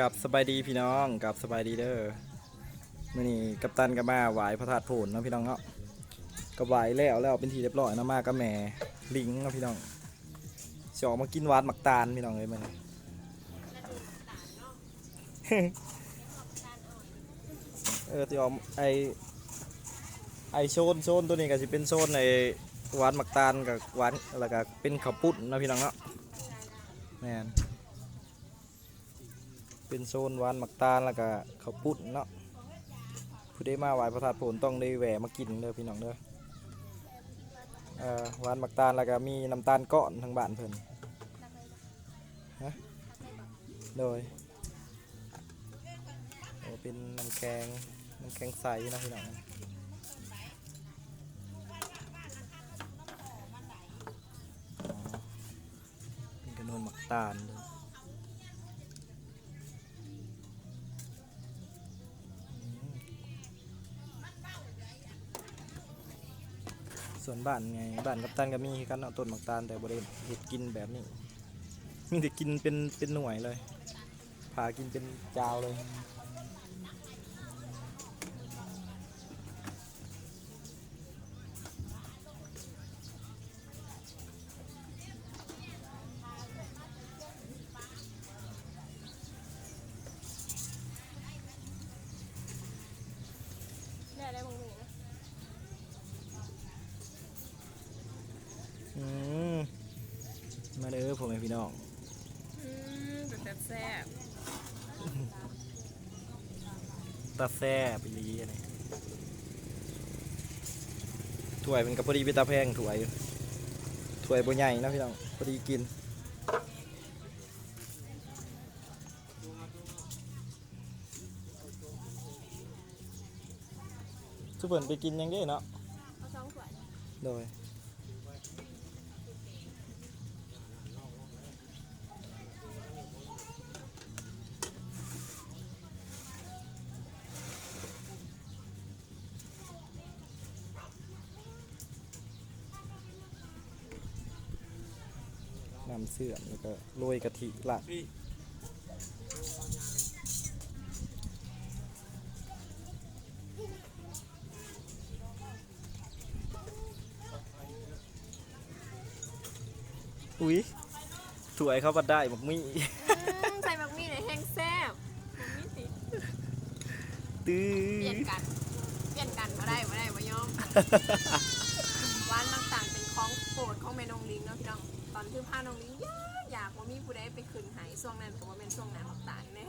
กับสบายดีพี่น้องกับสบายดีเด้อมื่อนี้กัปตันก็มาไหวพระธาตุโผนนะพี่น้องเนาะก็ไหวแล้วแล้วเป็นทีเรียบร้อยนะมากับแม่ลิงนะพี่น้องจะออกมากินวานหมักตาลพี่น้องเลยมันเออที่ออกไอไอโซนโซนตัวนี้ก็จะเป็นโซนในหวานหมักตาลกับหวานแล้วก็เป็นข้าวปุ้นนะพี่น้องเนาะแมน เป็นโซนหวานหมักตาลแล้วก็ข้าวปุ้นเนาะผู้ได้มาไหว้พระธาตุผนต้องได้แหวมากินเด้อพี่น้องเด้อหวานหมักตาลแล้วก็มีน้ำตาลก้อนทั้งบ้านเพิ่นฮะโดยโอ้เป็นน้ำแกงน้ำแกงใสนะพี่น้องเป็นกระนวนหมักตาลเด้อ ส่วนบ้านไงบ้านกับตันก็มีกันเอาต้นหมักตาลแต่บริเวณเห็ดกินแบบนี้ มีแต่กินเป็นเป็นหน่วยเลยผ่ากินเป็นจาวเลย มาเด้อผมพี่น้องอืมแต่แซ่บตาแซ่บไปลีอะไรถ้วยเป็นกับพอดีเป็นตาแพงถ้วยถ้วยบ่ใหญ่นะพี่น้องพอดีกินทุกเพิ่นไปกินยังได้เนาะเอาสองขวดโดย สื่อมแล้วก็โรยกะทิละอุ้ยถวยเขาบัดได้บักมี่ อืมใส่บักมี่ในอยแห้งแซ่บบักมี่สิตื้เปลี่ยนอกัน เปลี่ยนกันมาได้มาได้มายอม องตอนที่พาน้องลิงอยากอยากว่ามีผู้ใดไปขึ้นหายช่วงนั้นก็ว่าเป็นช่วงหน้ำต่างๆแน่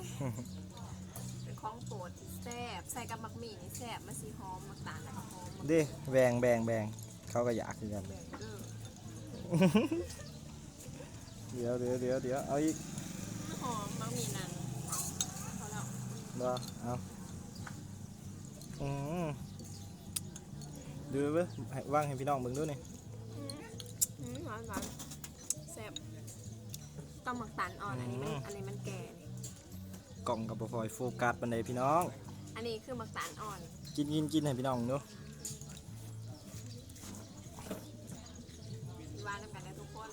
เป็นของโปรดที่แซ่บใส่กับบักมี่นี่แซ่บมันสีหอมมักตาลแล้วก็หอมมักเดิแบงแบงแบงเขาก็อยากคือกันแบ่งเด้อเดี๋ยวเดี๋ยวเดี๋ยวเดี๋ยวเอาอีกหอมมักมี่นันพอแล้วรอเอาอืมดูเว้ยให้ว่างให้พี่น้องเบิ่งดูนี่อืมอืมหวานหวานแซ่บ ต้องหมักตาลอ่อนอันนี้มันอันนี้มันแก่นี่กล่องกับบ่พอยโฟกัสบันไดพี่น้อง อันนี้คือหมักตาลอ่อน กินกินกินให้พี่น้องดูหวานน้ำกันนะทุกคน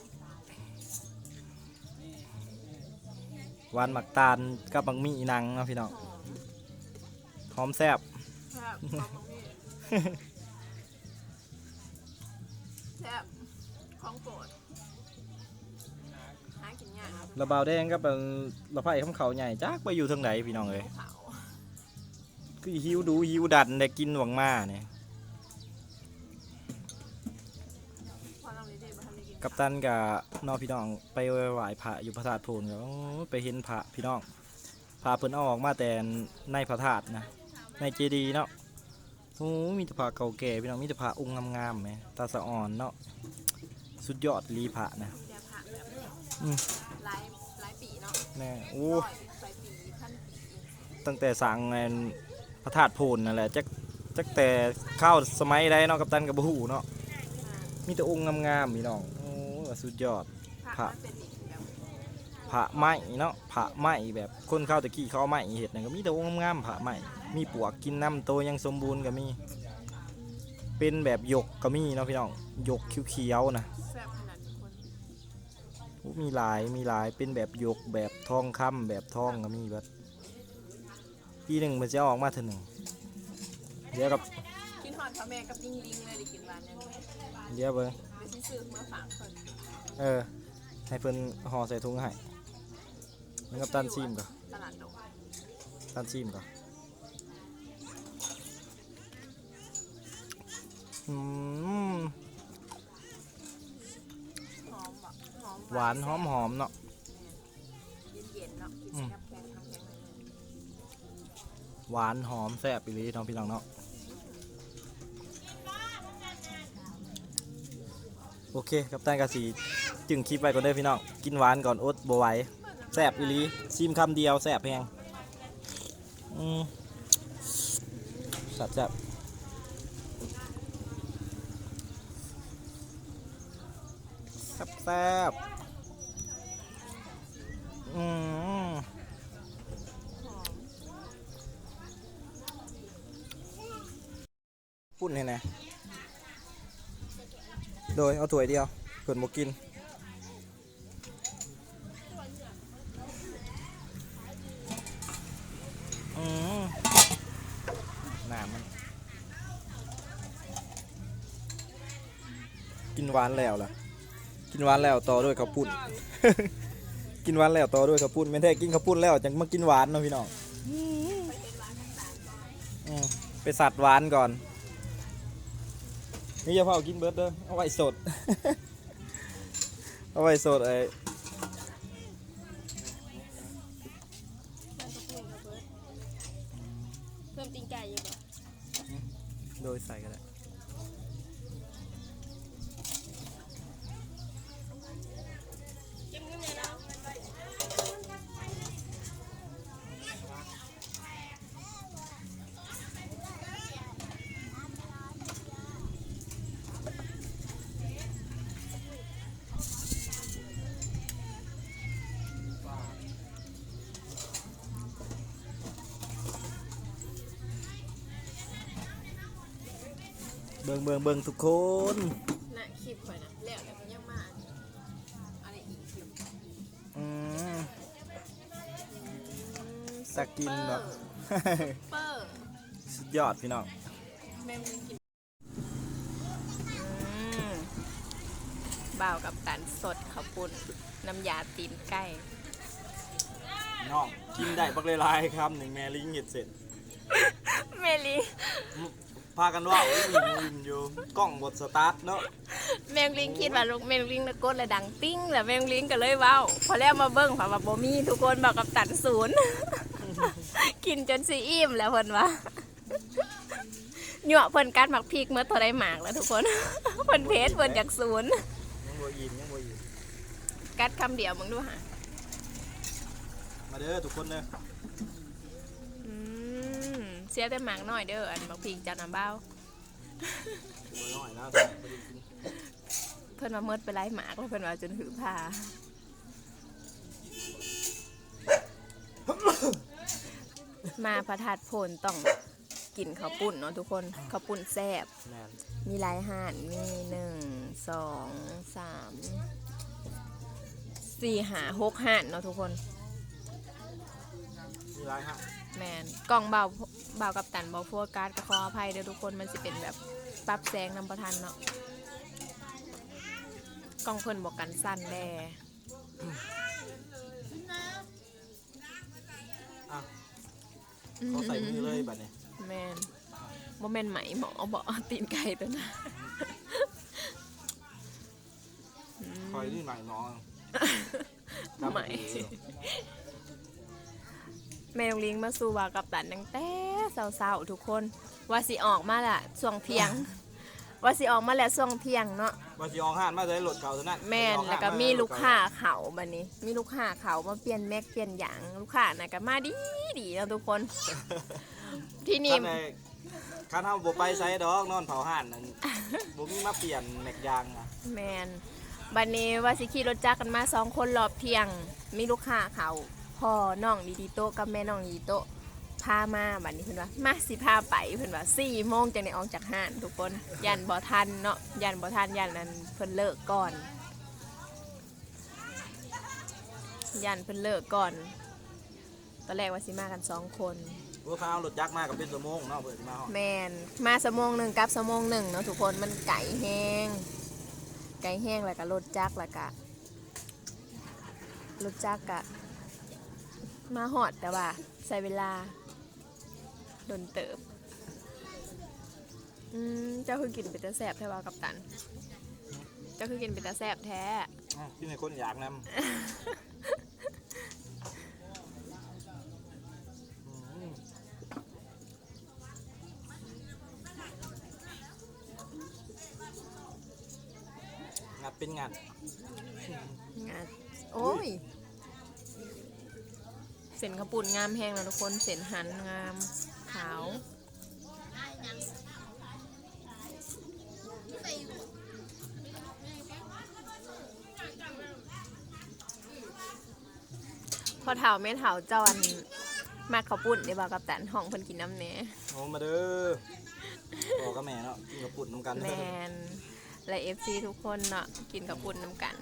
หวานหมักตาลกับบังมีหนังเนาะพี่น้องหอมหอมแซ่บแซ่บหอมตรง ระเบาวแดงกับเป็นระไผ่ข้ามเขาใหญ่จักไปอยู่ทางไหนพี่น้องเอ้ยขาวคือหิวดูหิวดันได้กินหวังมาเนี่ยพอลองนี้ได้มาทำได้กินกับตันกับน้องพี่น้องไปไหว้พระอยู่พระธาตุโพนก็โอ้ยไปเห็นพระพี่น้องพระเพิ่นเอาออกมาแต่ในพระธาตุนะในเจดีย์เนาะโอ้ยมีแต่พระเก่าแก่พี่น้องมีแต่พระองค์งามๆแหมตาสะอ่อนเนาะสุดยอดลีพระนะเดี๋ยวผักแบบอืม แน่โอ้ร้ตั้งแต่สั่งพระธาตุโพนนั่นแหละจักจักแต่ข้าวสมัยใดเนาะกับตันกับผู้เนาะมีแต่องค์งามๆพี่น้องโอ้สุดยอดผักมันเป็นดิบแบบผะไม้เนาะผะไม้แบบคนเข้าตะกี้เขาเอาไม้เห็ดนั่นก็มีแต่องค์งามๆผะไม้มีปวกกินน้ำโตยังสมบูรณ์ก็มี เป็นแบบหยกก็มีเนาะพี่น้องหยกเขียวๆนะ มีหลายมีหลายเป็นแบบหยกแบบทองคำแบบทองก็มีแบบอปีหนึ่งมันจะออกมาเท่าหนึ่งเดี๋ยวกับกินหอดพ่อแม่กับลิงลิงเลยได้กินหวานแน่นอนเดี๋ยวเบิ่งไปซื้อมาฝากเพิ่นเออ ให้เพิ่นห่อใส่ถุงให้มันกับตันซีมก่อนตลาดดอกตันซีมก่อนอืม หอมบ่ หอมหวานหอมหอมๆเนาะเย็นๆเนาะกินอืมกับแกงทำแกงอะไรหวานหอมแซ่บอีหลีน้องพี่น้องเนาะโอเคกับตันกะสีจึงคลิปไปก่อนเด้อพี่น้องกินหวานก่อนอดบ่ไหวแซ่บอีหลีชิมคำเดียวแซ่บแพงอืมสับแซ่บแซ่บ แซ่บอืมปุ่นให้แหนะโดยเอาถ้วยเดียวเพิ่นบ่กินอืมน้ำมัน กินหวานแล้วล่ะ กินหวานแล้วต่อด้วยข้าวปุ้น กินหวานแล้วต่อด้วยข้าวปุ้นไม่นแท้กินข้าวปุ้นแล้วจังมากินหวานเนาะพี่น้องอืมไปสัตว์หวานก่อนนี่อย่าเผากินเบิร์ดเด้อเอาไว้สด เอาไว้สดไอ้เพิ่มตีนไก่อยู่บ่โดยใส่ก็ไเบิ่งเบิ่งเบิ่งทุกคนน่ะคลิปข่อยน่ะแล้วแล้วมันยังมาอะไรอีกอยู่อืมอืมสักกินแบบเปอร์สุดยอดพี่น้องแม่มึงกินอืมบ่าวกับตันสดข้าวปุ้นน้ำยาตีนไก่น้องกินได้บักเลยลายๆครับหนึ่งแมลิงเห็ดเสร็จ เมลี พากันว่าวิ่งวิ่งอยู่กล้องบทสตาร์ทเนาะแมงลิงคิดว่าลูกแมงลิงตะโกนและดังติ้งแล้วแมงลิงก็เลยเว้าพอแล้วมาเบิ้งค่ะว่าบ่มีทุกคนบอกกับตันศูนย์ กินจนสิอิ่มแล้วเพิ่นว่าหยวกเพิ่นกัดหมักพริกเมื่อตัวได้หมากแล้วทุกคน เพิ่นเพชรเพิ่นจากศูนย์ยังบ่อิ่มยังบ่อิ่มกัดคำเดียวมึงดูหะมาเด้อทุกคนเด้ออืมเสียแต่หมากน้อยเด้ออันหมักพริกจากน้ำเบ้าบ่น้อยแล้วบ่ได้กินเพิ่นมาเมิดไปไล่หมากแล้วเพิ่นว่าจนหือผ้ามาพระธาตุโพนต้องกินข้าวปุ้นเนาะทุกคนข้าวปุ้นแซ่บแม่นมีหลายห่านมีหนึ่งสองสามสี่หาหกห่านเนาะทุกคนมี หลายฮะแมนกล่องเบาเบากับตันเบาโฟกัสก็ขออภัยเด้อทุกคนมันสิเป็นแบบปรับแสงนำประทันเนาะกล่องเพิ่นบอกกันสั้นแลอะเขาใส่มือเลยบัดนี้แมนโมเมนไหมหมอบอกเอาตีนไก่ตัวนะอืมคอยนี่หน่อยน้องไหม แมวลิงมาสู่ว่ากับตันตั้งแต่เศร้าๆทุกคน ว่าสิออกมาละช่วงเที่ยง ว่าสิออกมาแล้วช่วงเที่ยงเนาะมาสิออกห้านมาได้รถเก่าเท่านั้นแม่นาสิออแล้วก็ห้นมีได้รถลูกค้าเขาบัดนี้ มีลูกค้าเขามาเปลี่ยนแม็กเปลี่ยนหยางลูกค้าน่ะก็มาดีดีๆนะทุกคน ที่นี่คันใดคันเฮาบ่ไปไสดอกนอนเผาห้านนั่นบ่มีมาเปลี่ยนแม็กยางอะแมนบัดนี้ว่าสิขี่รถจักรกันมาสองคนรอบเที่ยง มีลูกค้าเขา พ่อน้องดีดีโตะกับแม่น้องดีดีโตะพามาบัดนี้เพิ่นว่ามาสิพาไปเพิ่นว่าสี่โมงจังได้ออกจากห้านทุกคนยันบ่ทันเนาะยันบ่ทันยันนั้นเพิ่นเลิกก่อนยันเพิ่นเลิกก่อน ตอนแรกว่าสิมากันสองคนว่าเขาเอารถจักรมากับเป็นสมงเนาะเพื่อสิมาฮอดแมนมาสมงหนึ่งกับสมงหนึ่งเนาะทุกคนมันไก่แห้ง ไก่แห้งแล้วก็รสจักแล้วก็รสจักกะ มาหอดแต่ว่าใส่เวลาโดนเติบ อืมเจ้าคือกินเป็นตาแสบแท้ว่ากับตัน เจ้าคือกินเป็นตาแสบแท้อ้าวที่ในคนอยากนำอืมงัดเป็นงัด งานโอ้ยเส้ นข้าวปุ่นงามแห้งแล้วทุกคนเส้นหันงามขาวพอเถาแม่เถาเจ้าอันมากข้าวปุ้นเดี๋ยวบอกกับตันห้องเพิ่นกินน้ำเน่โอ้มาเด้อบอกกับแม่เนาะกินกับปุ่นน้ำกันแมนและเอฟซีทุกคนเนาะกินข้าวปุ้นน้ำกัน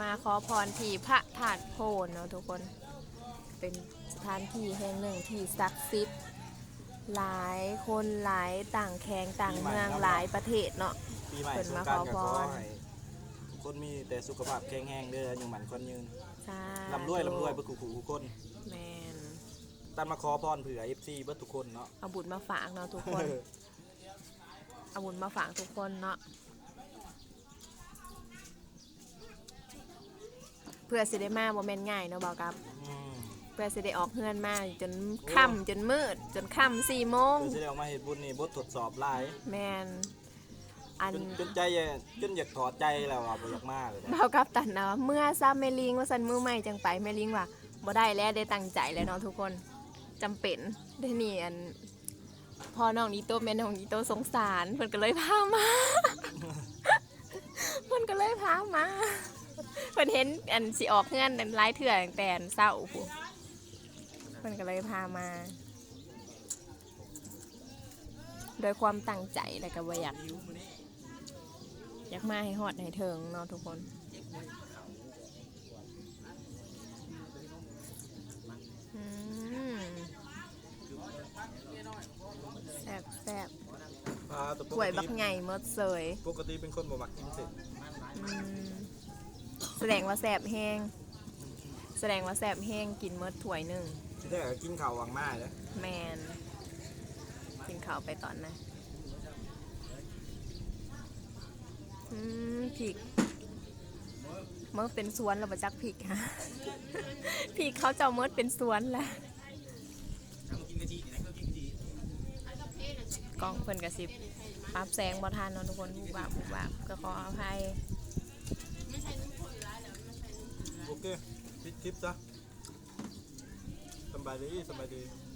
มาขอพรที่พระธาตุโพนเนาะทุกคน เป็นสถานที่แห่งหนึ่งที่ศักดิ์สิทธิ์หลายคนหลายต่างแขงต่างเมืองหลายประเทศเนาะ ปีใหม่เพิ่นสงมากรารขอก็พขอรให้คนมีแต่สุขภาพแข็งแรงเด้ออยู่หมันคนยืนสาธุร่ำรวยร่ำรวยเพื่อขู่ทุกคนแมนตันมาขอพรเผื่อ FC เบิดทุกคนเนาะ เอาบุญมาฝากเนาะทุกคน เอาบุญมาฝากทุกคนเนาะ เพื่อสิได้มาบ่แม่นง่ายเนาะบอกกับ อืมเพื่อสิได้ออกเฮือนมาจนค่ำจนมืด จนค่ำสี่โมงเพื่อจะได้ออกมาเฮ็ดบุญนี่บททดสอบหลายแมนอันจนจนใจอยากจนอยากถอดใจแล้วอะบ่อยากมาเลยนะเบากับตันนะว่าเมื่อซ้ำแม่ลิงว่าสันมือใหม่จังไปแม่ลิงว่าบ่ได้แล้วได้ตั้งใจแล้วเนาะทุกคนจำเป็นได้นี่อันพ่อน้องนีโตแม่น้องนีโตสงสารเพิ่นก็เลยพามา เพิ่นก็เลยพามา เพิ่นเห็นอันสิออกเงื่อนอันร้ายเถื่อตั้งแต่อันเศร้าพู้นเพิ่นก็เลยพามา โดยความตั้งใจแล้วก็บ่อยากอยากมาให้ฮอดให้เถิงเนาะทุกคนอืมแซ่บแซ่บอ่าแต่ปกล้วยติบักไงมดเสยปกติเป็นคนบ่มักกินเผ็ดอืม แสดงว่าแซ่บแห้ง แสดงว่าแซ่บแห้งกินมดถ้วยหนึ่งที่แท้ก็กินข้าวหวังมาเด้อแมน กินข้าวไปตอนนะอืมพริกเมื่อเป็นสวนเราบจักพริกฮะพริกเขาเจ้าเมื่อเป็นสวนแหละกล้องเพิ่นกระสิบปรับแสงบ่ทันเนาะทุกคนบุบบับบุบบับก็ขออภัย โอเคปิดคลิปซะสบายดีสบายดี